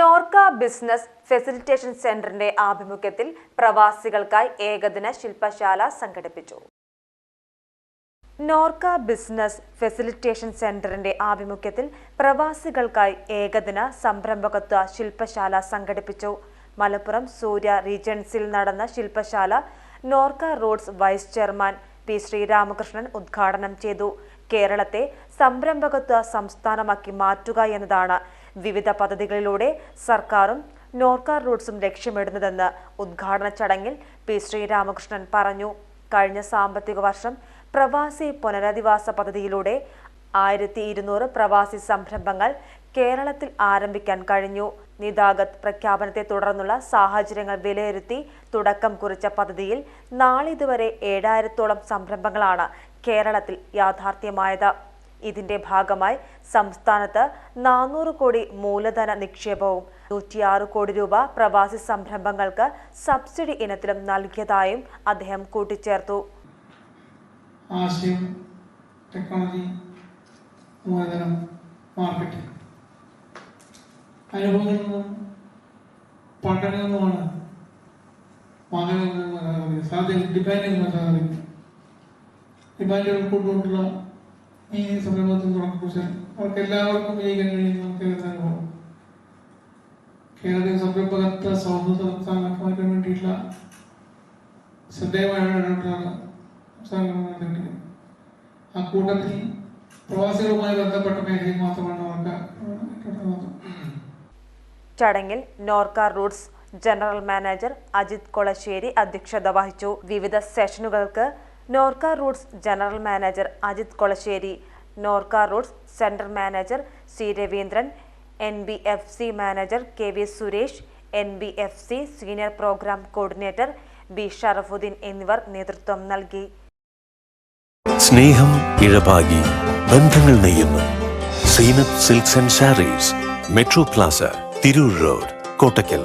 Norka business facilitation സെന്ററിന്റെ ആഭിമുഖ്യത്തിൽ പ്രവാസികൾക്കായി ഏകദിന ശില്പശാല സംഘടിപ്പിച്ചു. നോർക്ക ബിസിനസ് ഫെസിലിറ്റേഷൻ സെന്ററിന്റെ ആഭിമുഖ്യത്തിൽ പ്രവാസികൾക്കായി ഏകദിന സംരംഭകത്വ ശില്പശാല സംഘടിപ്പിച്ചു. മലപ്പുറം സൂര്യ റീജൻസിൽ നടന്ന ശില്പശാല Norka Roots vice chairman P Sreeramakrishnan ഉദ്ഘാടനം ചെയ്തു. കേരളത്തെ സംരംഭകത്വ സംസ്ഥാനമാക്കി മാറ്റുക എന്നതാണ് വിവിധ പദ്ധതികളിലൂടെ സർക്കാരും നോർക്കാർ റൂട്ട്സും ലക്ഷ്യമിടുന്നതെന്ന് ഉദ്ഘാടന ചടങ്ങിൽ പി ശ്രീരാമകൃഷ്ണൻ പറഞ്ഞു. കഴിഞ്ഞ സാമ്പത്തിക വർഷം പ്രവാസി പുനരധിവാസ പദ്ധതിയിലൂടെ ആയിരത്തി ഇരുന്നൂറ് പ്രവാസി സംരംഭങ്ങൾ കേരളത്തിൽ ആരംഭിക്കാൻ കഴിഞ്ഞു. നിതാഗത് പ്രഖ്യാപനത്തെ തുടർന്നുള്ള സാഹചര്യങ്ങൾ വിലയിരുത്തി തുടക്കം കുറിച്ച പദ്ധതിയിൽ നാളിതുവരെ ഏഴായിരത്തോളം സംരംഭങ്ങളാണ് കേരളത്തിൽ യാഥാർത്ഥ്യമായത്. ഇതിന്റെ ഭാഗമായി സംസ്ഥാനത്ത് നാനൂറ് കോടി മൂലധന നിക്ഷേപവും നൂറ്റിയാറ് കോടി രൂപ പ്രവാസി സംരംഭങ്ങൾക്ക് സബ്സിഡി ഇനത്തിലും നൽകിയതായും അദ്ദേഹം കൂട്ടിച്ചേർത്തു. ആശയം ടെക്നോളജി മൂലധനം മാർക്കറ്റിംഗ് അനുഭവങ്ങളിൽ നിന്നും പണ്ടങ്ങളിൽ നിന്നുമാണ് വാഹനങ്ങളിൽ നിന്ന് സാധ്യത ഡിമാൻഡിൽ നിന്ന് സാധിക്കും ഡിമാൻഡുകൾ കൊണ്ടുകൊണ്ടുള്ള ഈ സംരംഭത്തിൽ തുടങ്ങിക്കുറിച്ച് അവർക്ക് എല്ലാവർക്കും വിജയിക്കാൻ കഴിയുന്ന കേരള അനുഭവം. കേരളത്തിൽ സംരംഭകത്വ സൗഹൃദ സംസ്ഥാനമാക്കി മാറ്റാൻ വേണ്ടിയിട്ടുള്ള ശ്രദ്ധേയമായ ഇടപെടലാണ് സംസ്ഥാനങ്ങൾ ആ കൂട്ടത്തിൽ പ്രവാസികളുമായി ബന്ധപ്പെട്ട മേഖലയിൽ മാത്രമാണ്. ചടങ്ങിൽ Norka Roots general manager Ajith Kolassery അധ്യക്ഷത വഹിച്ചു. വിവിധ സെഷനുകൾക്ക് Norka Roots general manager Ajith Kolassery Norka Roots central manager C Raveendran N B F C manager K V Suresh N B F C senior programme coordinator B Sharafuddin എന്നിവർ നേതൃത്വം നൽകി. സ്നേഹം ഇഴപാകി ബന്ധങ്ങൾ നെയ്യുന്നു. Seenath silks and sarees metro plaza. Tirur road Kottakkal.